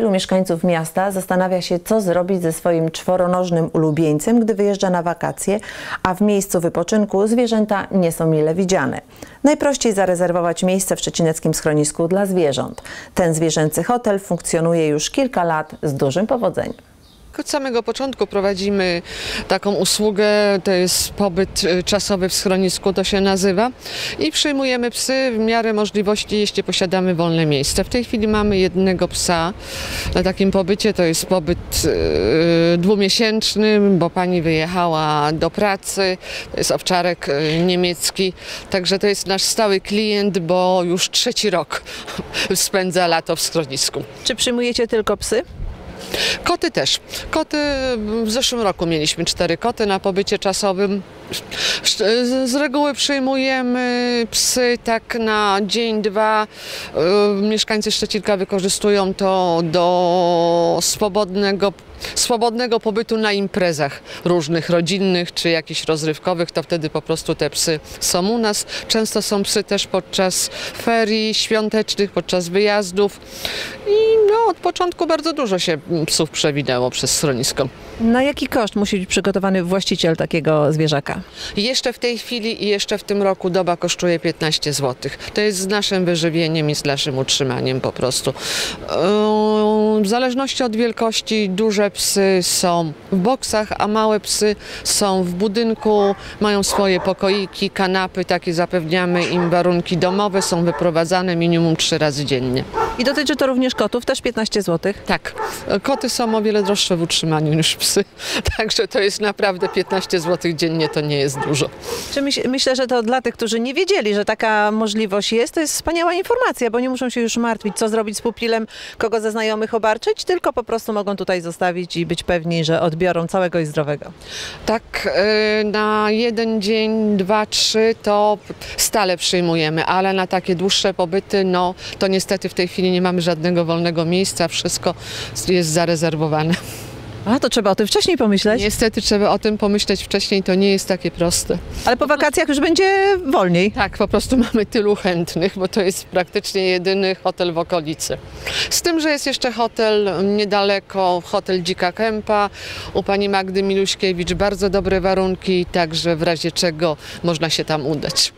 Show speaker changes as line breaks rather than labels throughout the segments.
Wielu mieszkańców miasta zastanawia się, co zrobić ze swoim czworonożnym ulubieńcem, gdy wyjeżdża na wakacje, a w miejscu wypoczynku zwierzęta nie są mile widziane. Najprościej zarezerwować miejsce w szczecineckim schronisku dla zwierząt. Ten zwierzęcy hotel funkcjonuje już kilka lat z dużym powodzeniem.
Od samego początku prowadzimy taką usługę, to jest pobyt y, czasowy w schronisku, to się nazywa i przyjmujemy psy w miarę możliwości, jeśli posiadamy wolne miejsce. W tej chwili mamy jednego psa na takim pobycie, to jest pobyt y, dwumiesięczny, bo pani wyjechała do pracy, to jest owczarek y, niemiecki, także to jest nasz stały klient, bo już trzeci rok spędza lato w schronisku.
Czy przyjmujecie tylko psy?
Koty też. Koty w zeszłym roku mieliśmy cztery koty na pobycie czasowym. Z reguły przyjmujemy psy tak na dzień, dwa. Y, mieszkańcy Szczecinka wykorzystują to do swobodnego swobodnego pobytu na imprezach różnych, rodzinnych czy jakichś rozrywkowych, to wtedy po prostu te psy są u nas. Często są psy też podczas ferii świątecznych, podczas wyjazdów i no, od początku bardzo dużo się psów przewinęło przez schronisko.
Na jaki koszt musi być przygotowany właściciel takiego zwierzaka?
Jeszcze w tej chwili i jeszcze w tym roku doba kosztuje 15 zł. To jest z naszym wyżywieniem i z naszym utrzymaniem po prostu. W zależności od wielkości duże psy są w boksach, a małe psy są w budynku, mają swoje pokoiki, kanapy, takie zapewniamy im warunki domowe, są wyprowadzane minimum trzy razy dziennie.
I dotyczy to również kotów, też 15 zł?
Tak. Koty są o wiele droższe w utrzymaniu niż psy, także to jest naprawdę 15 zł dziennie, to nie jest dużo.
Czy myśl, myślę, że to dla tych, którzy nie wiedzieli, że taka możliwość jest, to jest wspaniała informacja, bo nie muszą się już martwić, co zrobić z pupilem, kogo ze znajomych obarczyć, tylko po prostu mogą tutaj zostawić i być pewni, że odbiorą całego i zdrowego.
Tak, y, na jeden dzień, dwa, trzy to stale przyjmujemy, ale na takie dłuższe pobyty, no to niestety w tej chwili nie mamy żadnego wolnego miejsca, wszystko jest zarezerwowane.
A, to trzeba o tym wcześniej pomyśleć.
Niestety trzeba o tym pomyśleć wcześniej, to nie jest takie proste.
Ale po wakacjach już będzie wolniej.
Tak, po prostu mamy tylu chętnych, bo to jest praktycznie jedyny hotel w okolicy. Z tym, że jest jeszcze hotel niedaleko, hotel Dzika Kępa, u pani Magdy Miluśkiewicz, bardzo dobre warunki, także w razie czego można się tam udać.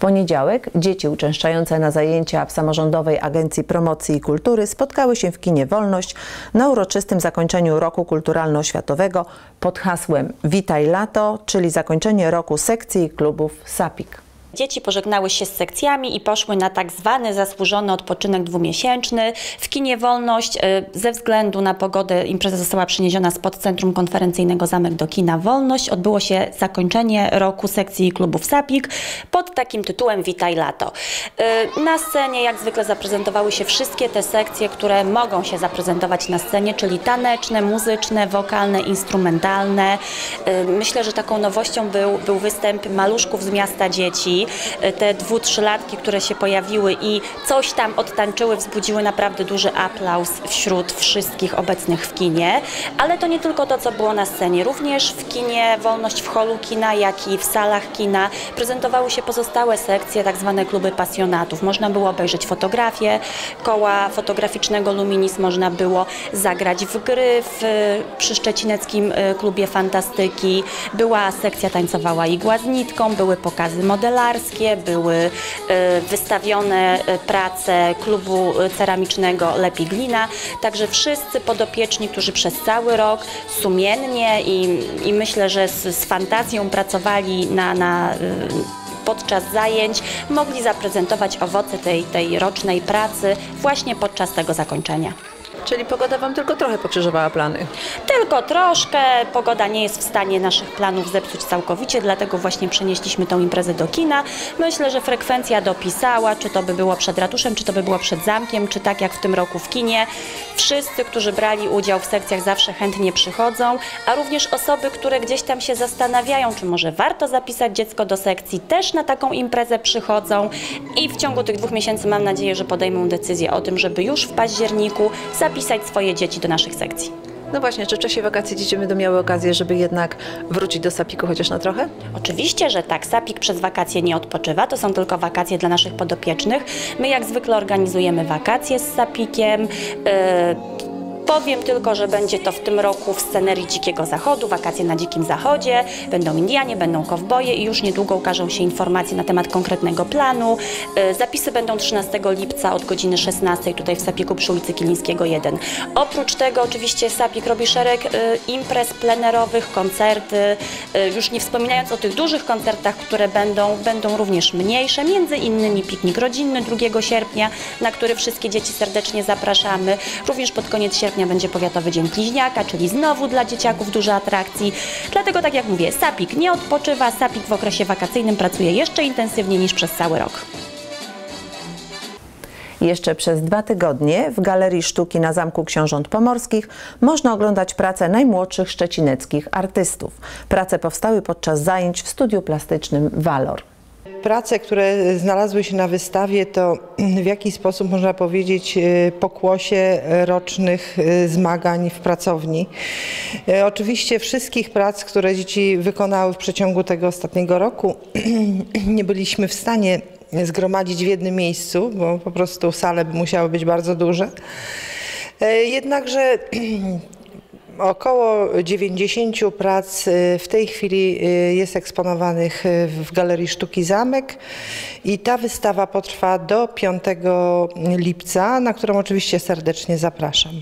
Poniedziałek dzieci uczęszczające na zajęcia w Samorządowej Agencji Promocji i Kultury spotkały się w kinie Wolność na uroczystym zakończeniu roku kulturalno-światowego pod hasłem Witaj Lato, czyli zakończenie roku sekcji klubów SAPIK.
Dzieci pożegnały się z sekcjami i poszły na tak zwany zasłużony odpoczynek dwumiesięczny. W kinie Wolność e, ze względu na pogodę impreza została przeniesiona spod Centrum Konferencyjnego Zamek do kina Wolność. Odbyło się zakończenie roku sekcji klubów SAPIK pod takim tytułem Witaj Lato. E, na scenie jak zwykle zaprezentowały się wszystkie te sekcje, które mogą się zaprezentować na scenie, czyli taneczne, muzyczne, wokalne, instrumentalne. E, myślę, że taką nowością był, był występ maluszków z miasta dzieci te dwu, trzylatki, które się pojawiły i coś tam odtańczyły, wzbudziły naprawdę duży aplauz wśród wszystkich obecnych w kinie. Ale to nie tylko to, co było na scenie. Również w kinie Wolność w holu kina, jak i w salach kina prezentowały się pozostałe sekcje, tak zwane kluby pasjonatów. Można było obejrzeć fotografię koła fotograficznego Luminis, można było zagrać w gry w, przy Szczecineckim y, Klubie Fantastyki. Była sekcja tańcowała igła z nitką, były pokazy były e, wystawione e, prace klubu ceramicznego Lepi Glina, także wszyscy podopieczni, którzy przez cały rok sumiennie i, i myślę, że z, z fantazją pracowali na, na e, podczas zajęć mogli zaprezentować owoce tej, tej rocznej pracy właśnie podczas tego zakończenia.
Czyli pogoda Wam tylko trochę pokrzyżowała plany?
Tylko troszkę. Pogoda nie jest w stanie naszych planów zepsuć całkowicie, dlatego właśnie przenieśliśmy tą imprezę do kina. Myślę, że frekwencja dopisała, czy to by było przed ratuszem, czy to by było przed zamkiem, czy tak jak w tym roku w kinie. Wszyscy, którzy brali udział w sekcjach zawsze chętnie przychodzą, a również osoby, które gdzieś tam się zastanawiają, czy może warto zapisać dziecko do sekcji, też na taką imprezę przychodzą i w ciągu tych dwóch miesięcy mam nadzieję, że podejmą decyzję o tym, żeby już w październiku zapisać zapisać swoje dzieci do naszych sekcji.
No właśnie, czy w czasie wakacji dzieci będą miały okazję, żeby jednak wrócić do Sapiku chociaż na trochę?
Oczywiście, że tak. Sapik przez wakacje nie odpoczywa, to są tylko wakacje dla naszych podopiecznych. My jak zwykle organizujemy wakacje z Sapikiem. Yy, Powiem tylko, że będzie to w tym roku w scenerii Dzikiego Zachodu, wakacje na Dzikim Zachodzie, będą Indianie, będą kowboje i już niedługo ukażą się informacje na temat konkretnego planu. E, Zapisy będą 13 lipca od godziny 16 tutaj w Sapiku przy ulicy Kilińskiego 1. Oprócz tego oczywiście Sapik robi szereg e, imprez plenerowych, koncerty, e, już nie wspominając o tych dużych koncertach, które będą, będą również mniejsze, między innymi piknik rodzinny 2 sierpnia, na który wszystkie dzieci serdecznie zapraszamy. Również pod koniec sierpnia będzie Powiatowy Dzień Bliźniaka, czyli znowu dla dzieciaków dużo atrakcji. Dlatego tak jak mówię, Sapik nie odpoczywa, Sapik w okresie wakacyjnym pracuje jeszcze intensywniej niż przez cały rok.
Jeszcze przez dwa tygodnie w Galerii Sztuki na Zamku Książąt Pomorskich można oglądać prace najmłodszych szczecineckich artystów. Prace powstały podczas zajęć w studiu plastycznym Valor.
Prace, które znalazły się na wystawie, to w jakiś sposób można powiedzieć e, pokłosie rocznych e, zmagań w pracowni. E, Oczywiście wszystkich prac, które dzieci wykonały w przeciągu tego ostatniego roku, nie byliśmy w stanie zgromadzić w jednym miejscu, bo po prostu sale musiały być bardzo duże. Jednakże Około 90 prac y, w tej chwili y, jest eksponowanych w Galerii Sztuki Zamek i ta wystawa potrwa do 5 lipca, na którą oczywiście serdecznie zapraszam.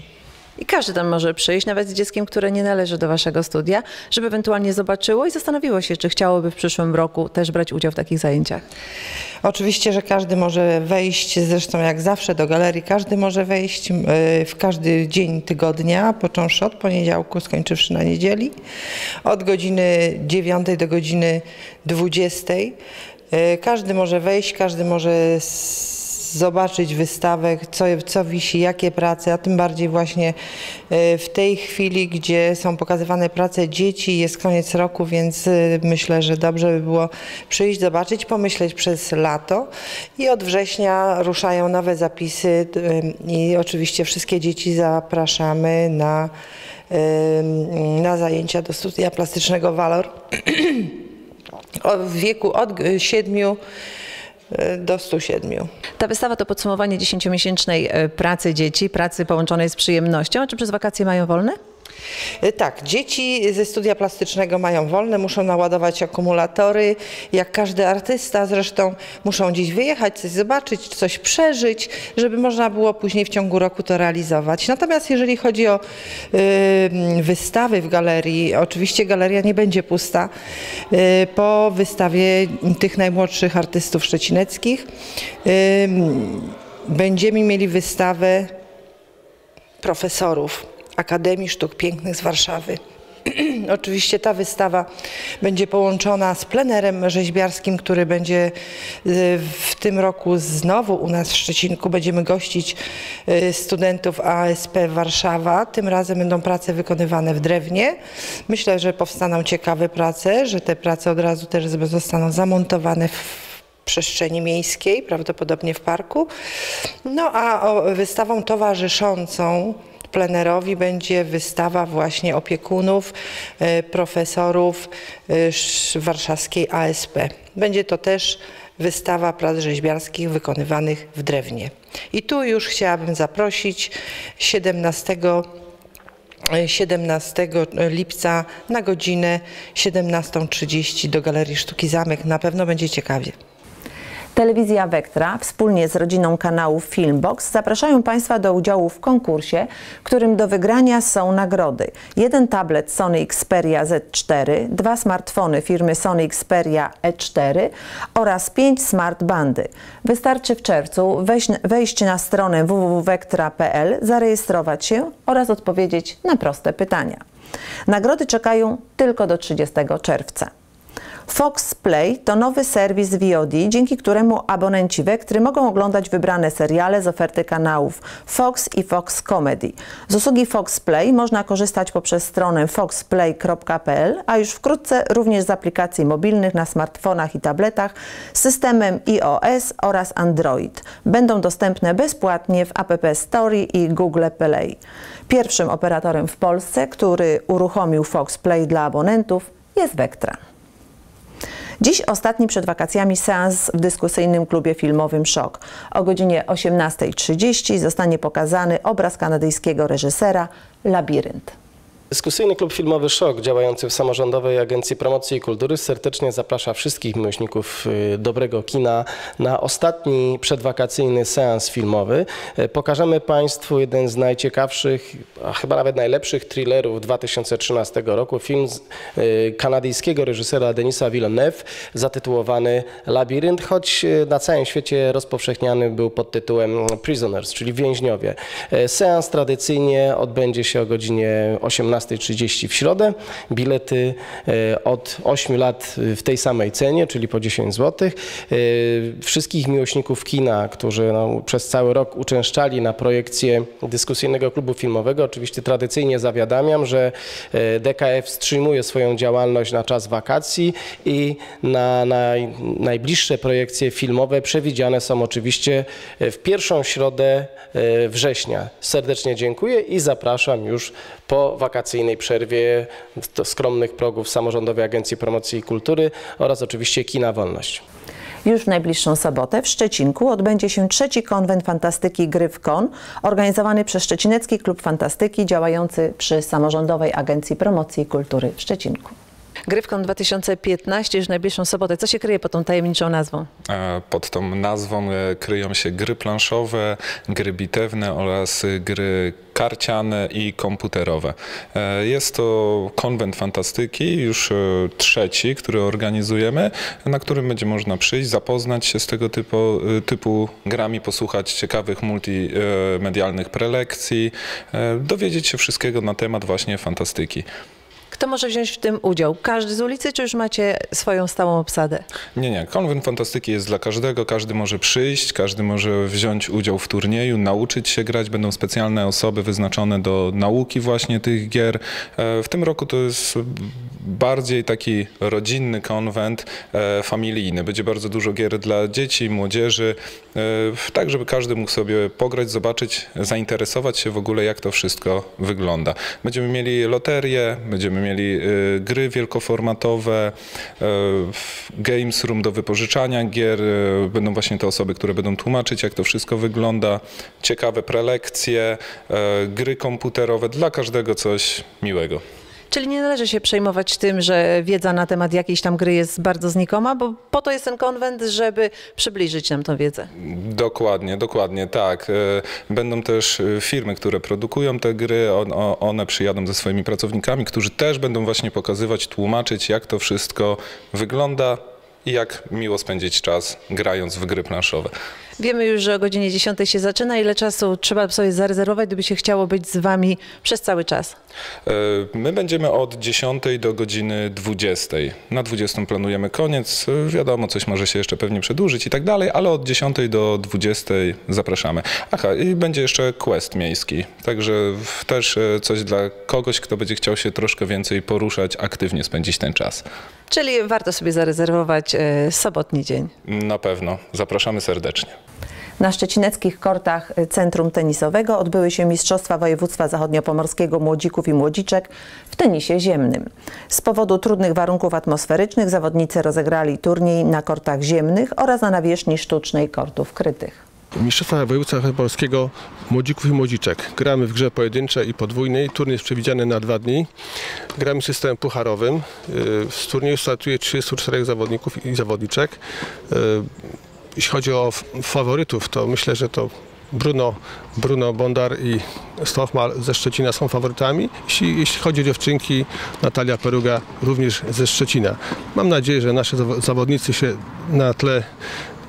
I każdy tam może przyjść, nawet z dzieckiem, które nie należy do waszego studia, żeby ewentualnie zobaczyło i zastanowiło się, czy chciałoby w przyszłym roku też brać udział w takich zajęciach.
Oczywiście, że każdy może wejść, zresztą jak zawsze do galerii, każdy może wejść y, w każdy dzień tygodnia, począwszy od poniedziałku, skończywszy na niedzieli, od godziny 9 do godziny 20. Y, Każdy może wejść, każdy może zobaczyć wystawę, co, co wisi, jakie prace, a tym bardziej właśnie y, w tej chwili, gdzie są pokazywane prace dzieci, jest koniec roku, więc y, myślę, że dobrze by było przyjść, zobaczyć, pomyśleć przez lato i od września ruszają nowe zapisy y, i oczywiście wszystkie dzieci zapraszamy na, na zajęcia do studia plastycznego Valor. O- w wieku od 7 do 107.
Ta wystawa to podsumowanie dziesięciomiesięcznej e, pracy dzieci, pracy połączonej z przyjemnością. Czy przez wakacje mają wolne?
Y, Tak, dzieci ze studia plastycznego mają wolne, muszą naładować akumulatory, jak każdy artysta zresztą muszą gdzieś wyjechać, coś zobaczyć, coś przeżyć, żeby można było później w ciągu roku to realizować. Natomiast jeżeli chodzi o y, wystawy w galerii, oczywiście galeria nie będzie pusta. Y, po wystawie tych najmłodszych artystów szczecineckich y, będziemy mieli wystawę profesorów Akademii Sztuk Pięknych z Warszawy. Oczywiście ta wystawa będzie połączona z plenerem rzeźbiarskim, który będzie y, w tym roku znowu u nas w Szczecinku. Będziemy gościć y, studentów ASP Warszawa. Tym razem będą prace wykonywane w drewnie. Myślę, że powstaną ciekawe prace, że te prace od razu też zostaną zamontowane w przestrzeni miejskiej, prawdopodobnie w parku. No a wystawą towarzyszącą plenerowi będzie wystawa właśnie opiekunów, e, profesorów e, sz- warszawskiej ASP. Będzie to też wystawa prac rzeźbiarskich wykonywanych w drewnie. I tu już chciałabym zaprosić 17 17 lipca na godzinę 17.30 do Galerii Sztuki Zamek. Na pewno będzie ciekawie.
Telewizja Vectra wspólnie z rodziną kanału Filmbox zapraszają Państwa do udziału w konkursie, którym do wygrania są nagrody. Jeden tablet Sony Xperia Z4, dwa smartfony firmy Sony Xperia E4 oraz pięć smart bandy. Wystarczy w czerwcu wejść, wejść na stronę www.vectra.pl, zarejestrować się oraz odpowiedzieć na proste pytania. Nagrody czekają tylko do 30 czerwca. Fox Play to nowy serwis VOD, dzięki któremu abonenci Vektry mogą oglądać wybrane seriale z oferty kanałów Fox i Fox Comedy. Z usługi Fox Play można korzystać poprzez stronę foxplay.pl, a już wkrótce również z aplikacji mobilnych na smartfonach i tabletach z systemem iOS oraz Android. Będą dostępne bezpłatnie w App Store i Google Play. Pierwszym operatorem w Polsce, który uruchomił Fox Play dla abonentów jest Vectra. Dziś ostatni przed wakacjami seans w dyskusyjnym klubie filmowym Szok. O godzinie 18.30 zostanie pokazany obraz kanadyjskiego reżysera Labirynt.
Dyskusyjny klub filmowy Szok, działający w Samorządowej Agencji Promocji i Kultury, serdecznie zaprasza wszystkich miłośników y, dobrego kina na ostatni przedwakacyjny seans filmowy. Y, Pokażemy Państwu jeden z najciekawszych, a chyba nawet najlepszych thrillerów 2013 roku. Film y, kanadyjskiego reżysera Denisa Villeneuve zatytułowany Labirynt, choć na całym świecie rozpowszechniany był pod tytułem Prisoners, czyli więźniowie. Seans tradycyjnie odbędzie się o godzinie 18. 18.30 w środę. Bilety e, od 8 lat w tej samej cenie, czyli po 10 zł. Wszystkich miłośników kina, którzy no, przez cały rok uczęszczali na projekcję dyskusyjnego klubu filmowego, oczywiście tradycyjnie zawiadamiam, że e, DKF wstrzymuje swoją działalność na czas wakacji i na, na najbliższe projekcje filmowe przewidziane są oczywiście w pierwszą środę e, września. Serdecznie dziękuję i zapraszam już po wakacyjnej przerwie do skromnych progów Samorządowej Agencji Promocji Kultury oraz oczywiście Kina Wolność.
Już w najbliższą sobotę w Szczecinku odbędzie się trzeci konwent fantastyki Gryfkon, organizowany przez Szczecinecki Klub Fantastyki działający przy Samorządowej Agencji Promocji Kultury w Szczecinku. Gryfkon 2015 już w najbliższą sobotę. Co się kryje pod tą tajemniczą nazwą?
E, Pod tą nazwą e, kryją się gry planszowe, gry bitewne oraz gry karciane i komputerowe. E, Jest to konwent fantastyki, już trzeci, który organizujemy, na którym będzie można przyjść, zapoznać się z tego typu, typu grami, posłuchać ciekawych multimedialnych prelekcji, dowiedzieć się wszystkiego na temat właśnie fantastyki.
Kto może wziąć w tym udział? Każdy z ulicy, czy już macie swoją stałą obsadę?
Nie, nie. Konwent fantastyki jest dla każdego. Każdy może przyjść, każdy może wziąć udział w turnieju, nauczyć się grać. Będą specjalne osoby wyznaczone do nauki właśnie tych gier. E, W tym roku to jest bardziej taki rodzinny konwent, e, familijny. Będzie bardzo dużo gier dla dzieci, młodzieży, e, tak żeby każdy mógł sobie pograć, zobaczyć, zainteresować się w ogóle jak to wszystko wygląda. Będziemy mieli loterię, będziemy mieli e, gry wielkoformatowe, e, games room do wypożyczania gier, e, będą właśnie te osoby, które będą tłumaczyć jak to wszystko wygląda, ciekawe prelekcje, e, gry komputerowe, dla każdego coś miłego.
Czyli nie należy się przejmować tym, że wiedza na temat jakiejś tam gry jest bardzo znikoma, bo po to jest ten konwent, żeby przybliżyć nam tą wiedzę.
Dokładnie, dokładnie, tak. E, Będą też e, firmy, które produkują te gry, one przyjadą ze swoimi pracownikami, którzy też będą właśnie pokazywać, tłumaczyć, jak to wszystko wygląda i jak miło spędzić czas grając w gry planszowe.
Wiemy już, że o godzinie 10 się zaczyna. Ile czasu trzeba sobie zarezerwować, gdyby się chciało być z Wami przez cały czas?
E, My będziemy od 10 do godziny 20. Na 20 planujemy koniec. E, Wiadomo, coś może się jeszcze pewnie przedłużyć i tak dalej, ale od 10 do 20 zapraszamy. Aha, i będzie jeszcze quest miejski, także też e, coś dla kogoś, kto będzie chciał się troszkę więcej poruszać, aktywnie spędzić ten czas.
Czyli warto sobie zarezerwować sobotni dzień.
Na pewno. Zapraszamy serdecznie.
Na szczecineckich kortach Centrum Tenisowego odbyły się Mistrzostwa Województwa Zachodniopomorskiego Młodzików i Młodziczek w tenisie ziemnym. Z powodu trudnych warunków atmosferycznych zawodnicy rozegrali turniej na kortach ziemnych oraz na nawierzchni sztucznej kortów krytych.
Mistrzostwa Województwa Polskiego Młodzików i Młodziczek. Gramy w grze pojedynczej i podwójnej. Turniej jest przewidziany na dwa dni. Gramy systemem pucharowym. Yy, Z turnieju startuje 34 zawodników i zawodniczek. Jeśli chodzi o faworytów, to myślę, że to Bruno, Bruno Bondar i Stochmal ze Szczecina są faworytami. Jeśli, jeśli chodzi o dziewczynki, Natalia Peruga również ze Szczecina. Mam nadzieję, że nasze zawo- zawodnicy się na tle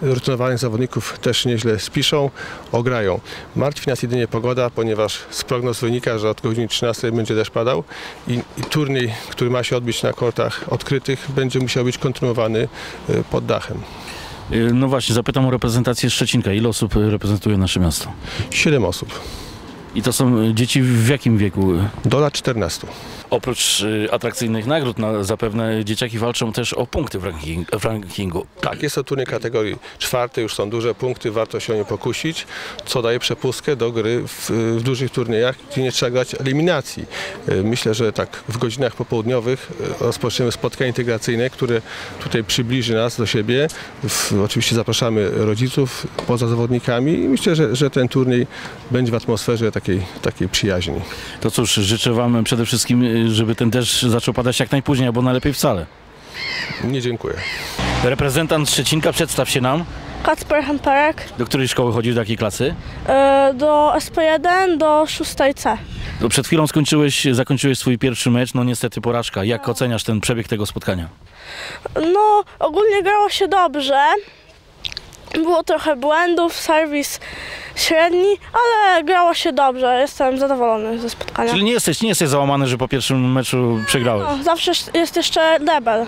rutynowanych zawodników też nieźle spiszą, ograją. Martwi nas jedynie pogoda, ponieważ z prognoz wynika, że od godziny 13 będzie deszcz padał i, i turniej, który ma się odbyć na kortach odkrytych, będzie musiał być kontynuowany y, pod dachem.
Y, No właśnie, zapytam o reprezentację Szczecinka. Ile osób reprezentuje nasze miasto?
Siedem osób.
I to są dzieci w jakim wieku?
Do lat 14.
Oprócz y, atrakcyjnych nagród, no, zapewne dzieciaki walczą też o punkty w, ranking, w rankingu.
Tak, jest to turniej kategorii czwartej, już są duże punkty, warto się o nie pokusić, co daje przepustkę do gry w, w dużych turniejach, gdzie nie trzeba grać eliminacji. Y, Myślę, że tak w godzinach popołudniowych y, rozpoczniemy spotkanie integracyjne, które tutaj przybliży nas do siebie. W, oczywiście zapraszamy rodziców poza zawodnikami i myślę, że, że ten turniej będzie w atmosferze takiej, takiej przyjaźni.
To cóż, życzę Wam przede wszystkim, żeby ten deszcz zaczął padać jak najpóźniej, albo najlepiej wcale.
Nie dziękuję.
Reprezentant Szczecinka, przedstaw się nam.
Kacper Hemperek
Do której szkoły chodzisz, do jakiej klasy?
y, do SP1 do 6C.
No, przed chwilą skończyłeś, zakończyłeś swój pierwszy mecz, no niestety porażka. Jak oceniasz ten przebieg tego spotkania?
No, ogólnie grało się dobrze. Było trochę błędów, serwis średni, ale grało się dobrze. Jestem zadowolony ze spotkania.
Czyli nie jesteś, nie jesteś załamany, że po pierwszym meczu przegrałeś.
No, zawsze jest jeszcze debel.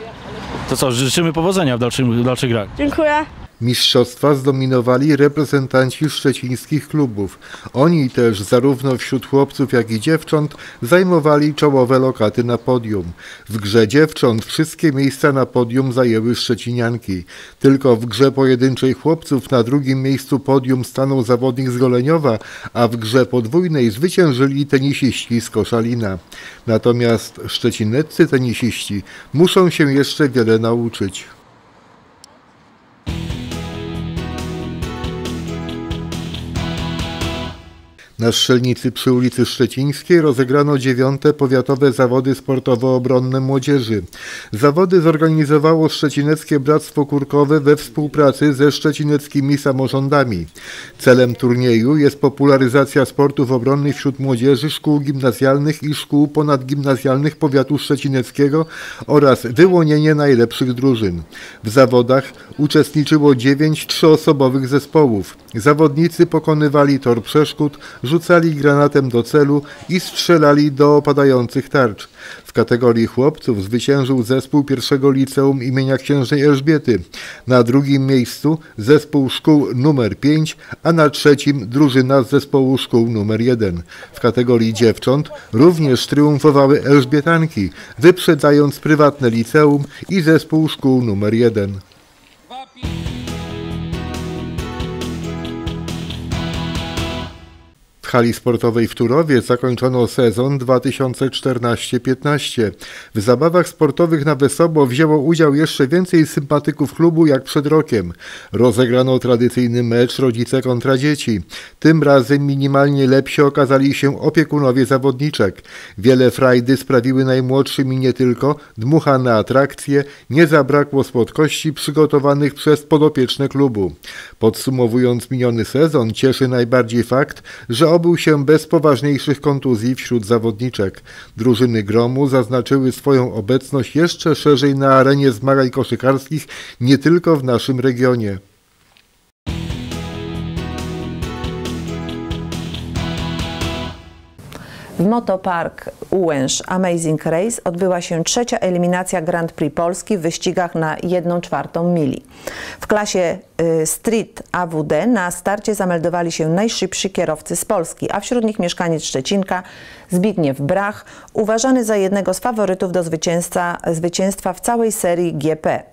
To co, życzymy powodzenia w, dalszym, w dalszych grach.
Dziękuję.
Mistrzostwa zdominowali reprezentanci szczecińskich klubów. Oni też, zarówno wśród chłopców, jak i dziewcząt, zajmowali czołowe lokaty na podium. W grze dziewcząt wszystkie miejsca na podium zajęły szczecinianki. Tylko w grze pojedynczej chłopców na drugim miejscu podium stanął zawodnik z Goleniowa, a w grze podwójnej zwyciężyli tenisiści z Koszalina. Natomiast szczecineccy tenisiści muszą się jeszcze wiele nauczyć. Na strzelnicy przy ulicy Szczecińskiej rozegrano dziewiąte powiatowe zawody sportowo-obronne młodzieży. Zawody zorganizowało Szczecineckie Bractwo Kurkowe we współpracy ze szczecineckimi samorządami. Celem turnieju jest popularyzacja sportów obronnych wśród młodzieży szkół gimnazjalnych i szkół ponadgimnazjalnych powiatu szczecineckiego oraz wyłonienie najlepszych drużyn. W zawodach uczestniczyło dziewięć trzyosobowych zespołów. Zawodnicy pokonywali tor przeszkód, rzucali granatem do celu i strzelali do opadających tarcz. W kategorii chłopców zwyciężył zespół pierwszego liceum imienia księżnej Elżbiety. Na drugim miejscu zespół szkół numer 5, a na trzecim drużyna z zespołu szkół numer 1. W kategorii dziewcząt również triumfowały Elżbietanki, wyprzedzając prywatne liceum i zespół szkół numer 1. hali sportowej w Turowie zakończono sezon 2014-15. W zabawach sportowych na Wesoło wzięło udział jeszcze więcej sympatyków klubu jak przed rokiem. Rozegrano tradycyjny mecz rodzice kontra dzieci. Tym razem minimalnie lepsi okazali się opiekunowie zawodniczek. Wiele frajdy sprawiły najmłodszym i nie tylko, dmuchane atrakcje, nie zabrakło słodkości przygotowanych przez podopieczne klubu. Podsumowując miniony sezon, cieszy najbardziej fakt, że obył się bez poważniejszych kontuzji wśród zawodniczek. Drużyny Gromu zaznaczyły swoją obecność jeszcze szerzej na arenie zmagań koszykarskich, nie tylko w naszym regionie.
W Motopark Ułęż Amazing Race odbyła się trzecia eliminacja Grand Prix Polski w wyścigach na 1 czwartą mili. W klasie y, Street AWD na starcie zameldowali się najszybsi kierowcy z Polski, a wśród nich mieszkaniec Szczecinka Zbigniew Brach, uważany za jednego z faworytów do zwycięstwa, zwycięstwa w całej serii GP.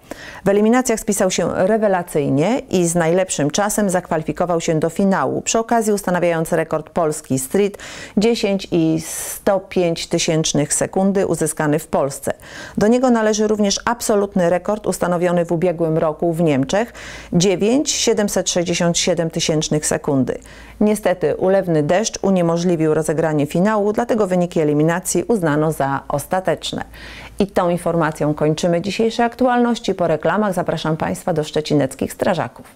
W eliminacjach spisał się rewelacyjnie i z najlepszym czasem zakwalifikował się do finału, przy okazji ustanawiając rekord Polski Street 10 i 105 tysięcznych sekundy uzyskany w Polsce. Do niego należy również absolutny rekord ustanowiony w ubiegłym roku w Niemczech 9 767 tysięcznych sekundy. Niestety ulewny deszcz uniemożliwił rozegranie finału, dlatego wyniki eliminacji uznano za ostateczne. I tą informacją kończymy dzisiejsze aktualności. Po reklamach zapraszam Państwa do szczecineckich strażaków.